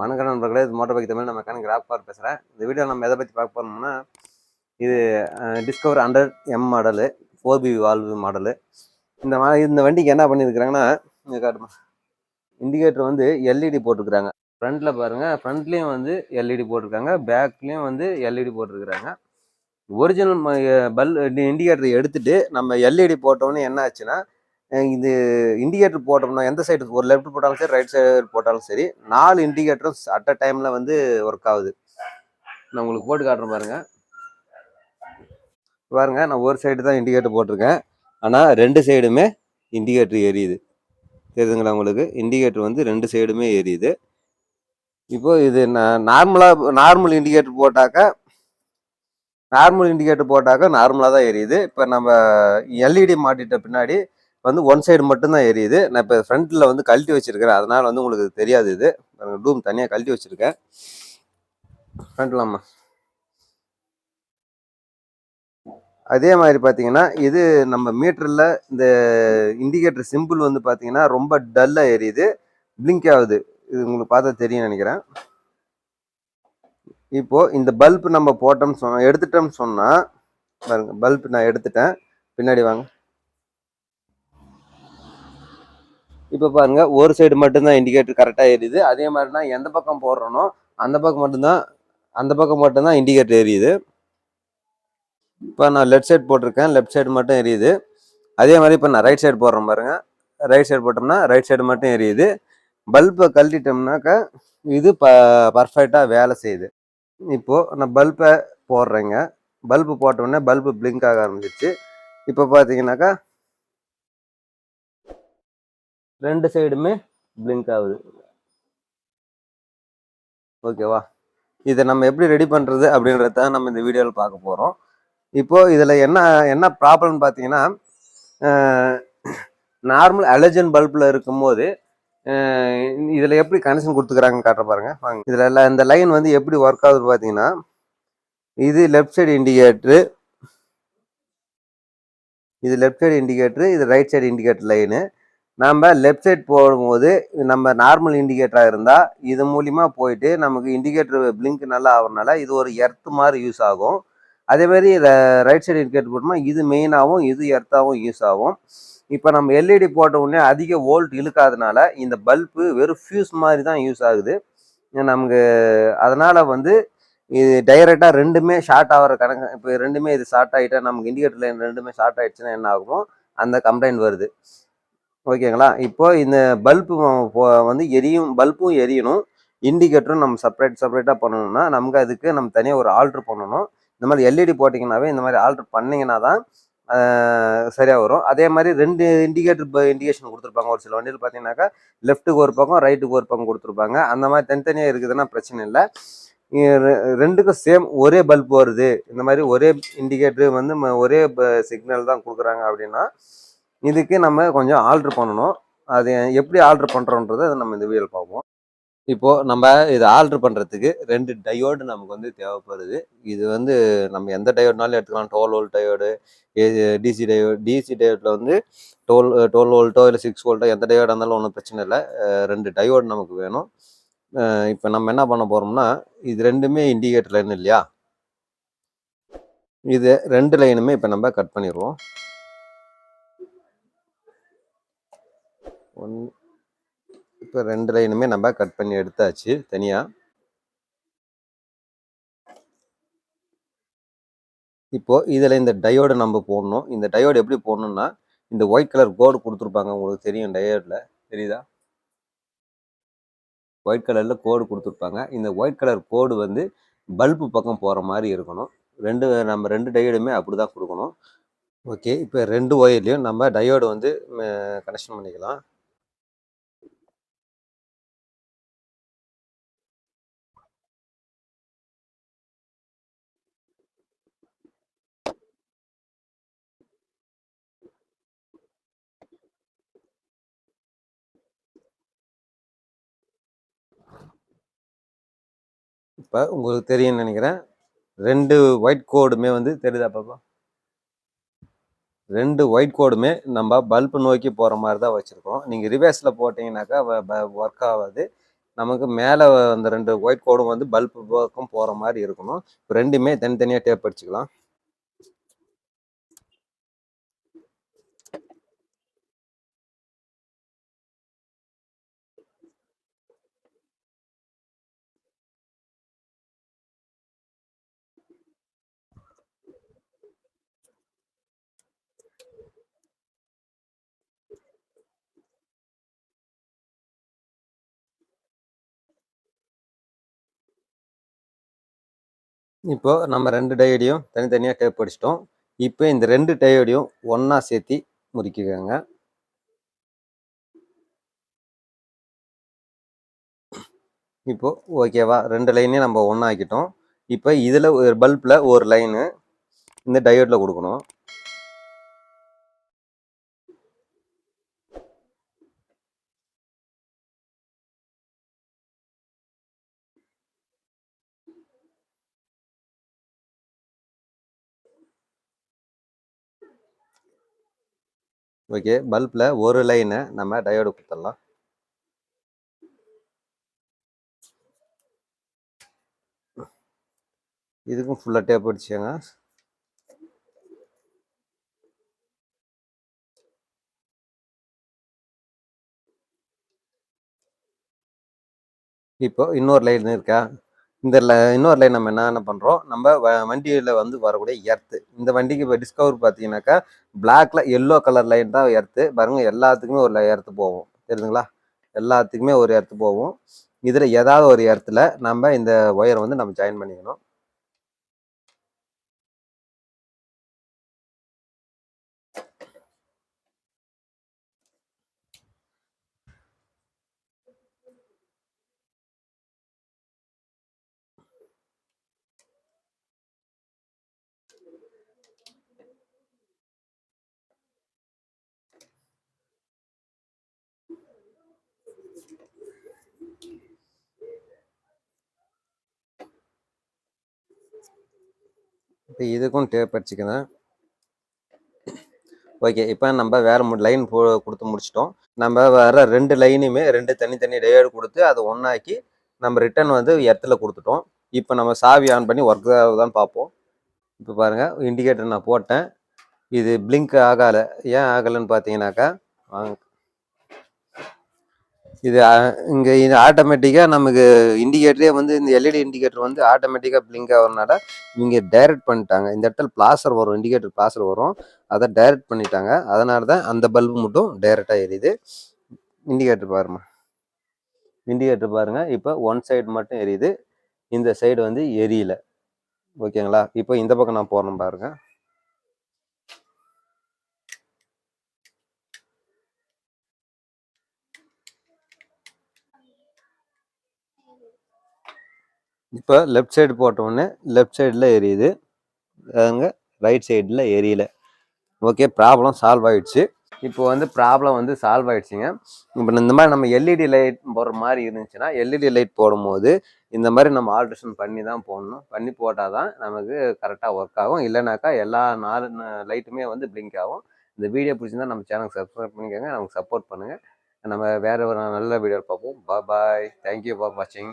வணக்கம் நண்பர்களே இது மோட்டர் பைக் தமிழ். நம்ம மெக்கானிக் ராப்பார் பேசுகிறேன் இந்த வீடியோ நம்ம எதை பற்றி பார்க்க போகிறோம்னா இது Discover hundred M model four B valve model இந்த மா இந்த வண்டிக்கு என்ன பண்ணியிருக்கிறாங்கன்னா இங்கே காட்டுமா. இண்டிகேட்டர் வந்து எல்இடி போட்டிருக்கிறாங்க. ஃப்ரண்ட்டில் பாருங்கள் ஃப்ரண்ட்லேயும் வந்து எல்இடி போட்டிருக்காங்க. பேக்லேயும் வந்து எல்இடி போட்டிருக்கிறாங்க. ஒரிஜினல் பல் இண்டிகேட்டர் எடுத்துகிட்டு நம்ம எல்இடி போட்டோன்னே என்ன ஆச்சுன்னா இது இண்டிகேட்டர் போட்டோம்னா எந்த சைடு ஒரு லெஃப்ட் போட்டாலும் சரி ரைட் சைடு போட்டாலும் சரி நாலு இண்டிகேட்டரும் அட் அ டைமில் வந்து ஒர்க் ஆகுது. நான் உங்களுக்கு போட்டு காட்டுறேன் பாருங்கள் பாருங்கள் நான் ஒரு சைடு தான் இண்டிகேட்டர் போட்டிருக்கேன். ஆனால் ரெண்டு சைடுமே இண்டிகேட்டர் எரியுது தெரியுதுங்களா உங்களுக்கு? இண்டிகேட்டர் வந்து ரெண்டு சைடுமே எரியுது இப்போ இது நார்மலாக நார்மல் இண்டிகேட்டர் போட்டாக்கா நார்மல் இண்டிகேட்டர் போட்டாக்கா நார்மலாக தான் எரியுது இப்போ நம்ம எல்இடி மாட்டிட்ட பின்னாடி வந்து ஒன் சைடு மட்டும்தான் எரியுது. நான் இப்போ ஃப்ரண்ட்டில் வந்து கழட்டி வச்சுருக்கிறேன். அதனால் வந்து உங்களுக்கு தெரியாது இது. டூம் தனியாக கழட்டி வச்சுருக்கேன். ஃப்ரண்ட்லாமா அதே மாதிரி பார்த்தீங்கன்னா இது நம்ம மீட்டரில் இந்த இண்டிகேட்டர் சிம்பிள் வந்து பார்த்தீங்கன்னா ரொம்ப டல்லாக எரியுது. பிளிங்க் ஆகுது. இது உங்களுக்கு பார்த்தா தெரியும் நினைக்கிறேன். இப்போது இந்த பல்ப் நம்ம போட்டோம்னு சொன்னோம் எடுத்துட்டோம்னு சொன்னால் பாருங்கள் பல்ப் நான் எடுத்துட்டேன். பின்னாடி வாங்க. இப்போ பாருங்கள் ஒரு சைடு மட்டும்தான் இண்டிகேட்டர் கரெக்டாக எரியுது. அதே மாதிரி நான் எந்த பக்கம் போடுறோனோ அந்த பக்கம் மட்டும்தான் அந்த பக்கம் மட்டும்தான் இண்டிகேட்டர் எரியுது. இப்போ நான் லெஃப்ட் சைடு போட்டிருக்கேன் லெஃப்ட் சைடு மட்டும் எரியுது. அதே மாதிரி இப்போ நான் ரைட் சைடு போடுறேன் பாருங்கள் ரைட் சைடு போட்டோம்னா ரைட் சைடு மட்டும் எரியுது. பல்பை கழட்டிட்டோம்னாக்கா இது ப பர்ஃபெக்டாக வேலை செய்யுது. இப்போது நான் பல்பை போடுறேங்க. பல்பு போட்டோடனே பல்பு பிளிங்க் ஆக ஆரம்பிச்சிச்சு இப்போ பார்த்தீங்கன்னாக்கா ரெண்டு சைடுமே பிளிங்க் ஆகுது. ஓகேவா இதை நம்ம எப்படி ரெடி பண்ணுறது அப்படின்றத நம்ம இந்த வீடியோவில் பார்க்க போகிறோம் இப்போது இதில் என்ன என்ன ப்ராப்ளம் பார்த்தீங்கன்னா நார்மல் அலஜன் பல்பில் இருக்கும்போது இதில் எப்படி கனெக்ஷன் கொடுத்துக்கிறாங்க காட்டுற பாருங்கள் வாங்க. இதில் எல்லாம் இந்த லைன் வந்து எப்படி ஒர்க் ஆகுது பார்த்தீங்கன்னா இது லெஃப்ட் சைடு இண்டிகேட்ரு இது லெஃப்ட் சைடு இண்டிகேட்ரு இது ரைட் சைடு இண்டிகேட்டர் லைனு நம்ம லெஃப்ட் சைட் போடும்போது நம்ம நார்மல் இண்டிகேட்டராக இருந்தால் இது மூலிமா போயிட்டு நமக்கு இண்டிகேட்டர் பிளிங்க் நல்லா ஆகிறனால இது ஒரு எர்த் மாதிரி யூஸ் ஆகும். அதேமாரி ரைட் சைடு இண்டிகேட்டர் போட்டோம்னா இது மெயினாகவும் இது எர்த்தாகவும் யூஸ் ஆகும். இப்போ நம்ம எல்இடி போட்ட உடனே அதிக வோல்ட் இழுக்காதனால இந்த பல்பு வெறும் ஃபியூஸ் மாதிரி தான் யூஸ் ஆகுது. நமக்கு அதனால் வந்து இது டைரெக்டாக ரெண்டுமே ஷார்ட் ஆகிற கணக்கு இப்போ ரெண்டுமே இது ஷார்ட் ஆகிட்டா நமக்கு இண்டிகேட்டர் லைன் ரெண்டுமே ஷார்ட் ஆகிடுச்சுன்னா என்ன ஆகுமோ? அந்த கம்ப்ளைண்ட் வருது. ஓகேங்களா? இப்போ இந்த பல்பு வந்து எரியும் பல்பும் எரியணும். இண்டிகேட்டரும் நம்ம செப்பரேட் செப்பரேட்டாக பண்ணணும்னா நமக்கு அதுக்கு நம்ம தனியாக ஒரு ஆல்ட்ரு பண்ணணும். இந்த மாதிரி எல்இடி போட்டிங்கனாவே இந்த மாதிரி ஆல்ட்ரு பண்ணிங்கன்னா தான் சரியாக வரும். அதே மாதிரி ரெண்டு இண்டிகேட்டர் இண்டிகேஷன் கொடுத்துருப்பாங்க. ஒரு சில வண்டியில் பார்த்தீங்கன்னாக்கா லெஃப்ட்டுக்கு ஒரு பக்கம் ரைட்டுக்கு ஒரு பக்கம் கொடுத்துருப்பாங்க. அந்த மாதிரி தனித்தனியாக இருக்குதுன்னா பிரச்சனை இல்லை. ரெண்டுக்கும் சேம் ஒரே பல்ப் வருது. இந்த மாதிரி ஒரே இண்டிகேட்டர் வந்து ஒரே சிக்னல் தான் கொடுக்குறாங்க அப்படின்னா இதுக்கு நம்ம கொஞ்சம் ஆல்ட்ரு பண்ணணும். அது எப்படி ஆல்ட்ரு பண்ணுறோன்றதை நம்ம இந்த வீடியோவில் பார்ப்போம். இப்போது நம்ம இதை ஆல்ட்ரு பண்ணுறதுக்கு ரெண்டு டயோடு நமக்கு வந்து தேவைப்படுது. இது வந்து நம்ம எந்த டயோட்னாலும் எடுத்துக்கலாம். Twelve volt diode DC diode DC டயோட்டில் வந்து டுவெல் டுவெல் வோல்ட்டோ இல்லை சிக்ஸ் வோல்ட்டோ எந்த டயோடாக இருந்தாலும் ஒன்றும் பிரச்சனை இல்லை. ரெண்டு டயோடு நமக்கு வேணும். இப்போ நம்ம என்ன பண்ண போகிறோம்னா இது ரெண்டுமே இண்டிகேட்டர் லைன் இல்லையா? இது ரெண்டு லைனுமே இப்போ நம்ம கட் பண்ணிடுவோம். ஒன் இப்போ ரெண்டு லைனுமே நம்ம கட் பண்ணி எடுத்தாச்சு தனியாக இப்போது இதில் இந்த டயோடு நம்ம போடணும். இந்த டயோடு எப்படி போடணும்னா இந்த ஒயிட் கலர் கோடு கொடுத்துருப்பாங்க உங்களுக்கு தெரியும் டயோடில் தெரியுதா? ஒயிட் கலரில் கோடு கொடுத்துருப்பாங்க. இந்த ஒயிட் கலர் கோடு வந்து பல்பு பக்கம் போகிற மாதிரி இருக்கணும். ரெண்டு நம்ம ரெண்டு டயோடுமே அப்படி தான் கொடுக்கணும். ஓகே இப்போ ரெண்டு ஒயர்லேயும் நம்ம டயோடு வந்து கனெக்ஷன் பண்ணிக்கலாம். இப்போ உங்களுக்கு தெரியும்னு நினைக்கிறேன். ரெண்டு ஒயிட் கோடுமே வந்து தெரியுதா பாப்பா? ரெண்டு ஒயிட் கோடுமே நம்ம பல்ப் நோக்கி போகிற மாதிரி தான் வச்சுருக்கோம் நீங்கள் ரிவேர்ஸில் போட்டிங்கனாக்கா ஒர்க் ஆகாது. நமக்கு மேலே அந்த ரெண்டு ஒயிட் கோடும் வந்து பல்ப் பக்கம் போகிற மாதிரி இருக்கணும். இப்போ ரெண்டுமே தனித்தனியாக டேப் அடிச்சுக்கலாம். இப்போ நம்ம ரெண்டு டயோடையும் தனித்தனியாக டேப் அடிச்சிட்டோம் இப்போ இந்த ரெண்டு டயோடையும் ஒன்றா சேர்த்தி முறிக்கிக்கோங்க இப்போது ஓகேவா ரெண்டு லைனையும் நம்ம ஒன்றா ஆக்கிட்டோம் இப்போ இதில் ஒரு பல்பில் ஒரு லைனு இந்த டயோடில் கொடுக்கணும். ஓகே பல்பில் ஒரு லைனை நம்ம டயோடு கொடுத்துடலாம் இதுக்கும் ஃபுல்லாக டேப் அடிச்சுங்க இப்போ இன்னொரு லைன் இருக்கா? இந்த இன்னொரு லைன் நம்ம என்னென்ன பண்ணுறோம் நம்ம வ- வந்து வரக்கூடிய எர்த்து. இந்த வண்டிக்கு இப்போ டிஸ்கவர் பார்த்தீங்கன்னாக்கா பிளாக்ல எல்லோ கலர் லைன் தான் எர்த்து. பாருங்க எல்லாத்துக்குமே ஒரு எர்த்து போகும். தெரியுதுங்களா? எல்லாத்துக்குமே ஒரு எர்த்து போகும். இதில் ஏதாவது ஒரு இடத்துல நம்ம இந்த ஒயரை வந்து நம்ம ஜாயின் பண்ணிக்கணும். இப்போ இதுக்கும் டேப் அடிச்சுக்கிறேன். ஓகே இப்போ நம்ம வேற லைன் போ கொடுத்து முடிச்சிட்டோம். நம்ம வேற ரெண்டு லைனுமே ரெண்டு தனித்தனி டயோடு கொடுத்து அதை ஒன்றாக்கி நம்ம ரிட்டர்ன் வந்து இடத்துல கொடுத்துட்டோம். இப்போ நம்ம சாவி ஆன் பண்ணி ஒர்க் தான் பார்ப்போம். இப்போ பாருங்க இண்டிகேட்டர் நான் போட்டேன். இது பிளிங்க் ஆகலை. ஏன் ஆகலைன்னு பார்த்தீங்கன்னாக்கா வாங்க. இது இங்கே இது ஆட்டோமேட்டிக்காக நமக்கு இண்டிகேட்டரே வந்து இந்த எல்இடி இண்டிகேட்டர் வந்து ஆட்டோமேட்டிக்காக பிளிங்க் ஆகிறனால இங்கே டைரக்ட் பண்ணிட்டாங்க. இந்த இடத்துல பிளாசர் வரும் இண்டிகேட்டர் பிளாசர் வரும். அதை டைரக்ட் பண்ணிட்டாங்க. அதனால தான் அந்த பல்பு மட்டும் டைரெக்டாக எரியுது. இண்டிகேட்டர் பாருமா இண்டிகேட்டர் பாருங்க. இப்போ ஒன் சைடு மட்டும் எரியுது. இந்த சைடு வந்து எரியல. ஓகேங்களா இப்போ இந்த பக்கம் நான் போகிறேன் பாருங்கள் இப்போ லெஃப்ட் சைடு போட்ட உடனே லெஃப்ட் சைடில் எரியுது. அங்க ரைட் சைடில் எரியல. ஓகே ப்ராப்ளம் சால்வ் ஆகிடுச்சு இப்போ வந்து ப்ராப்ளம் வந்து சால்வ் ஆகிடுச்சிங்க இப்போ இந்த மாதிரி நம்ம எல்இடி லைட் போடுற மாதிரி இருந்துச்சுன்னா எல்இடி லைட் போடும்போது இந்த மாதிரி நம்ம ஆல்ட்ரேஷன் பண்ணி தான் போடணும். பண்ணி போட்டால் தான் நமக்கு கரெக்டாக ஒர்க் ஆகும். இல்லைனாக்கா எல்லா நாலு லைட்டுமே வந்து பிளிங்க் ஆகும். இந்த வீடியோ பிடிச்சிருந்தா நம்ம சேனலுக்கு சப்ஸ்கிரைப் பண்ணிக்கோங்க. நமக்கு சப்போர்ட் பண்ணுங்கள் நம்ம வேற ஒரு நல்ல வீடியோ பார்ப்போம். பாய் தேங்க்யூ ஃபார் வாட்சிங்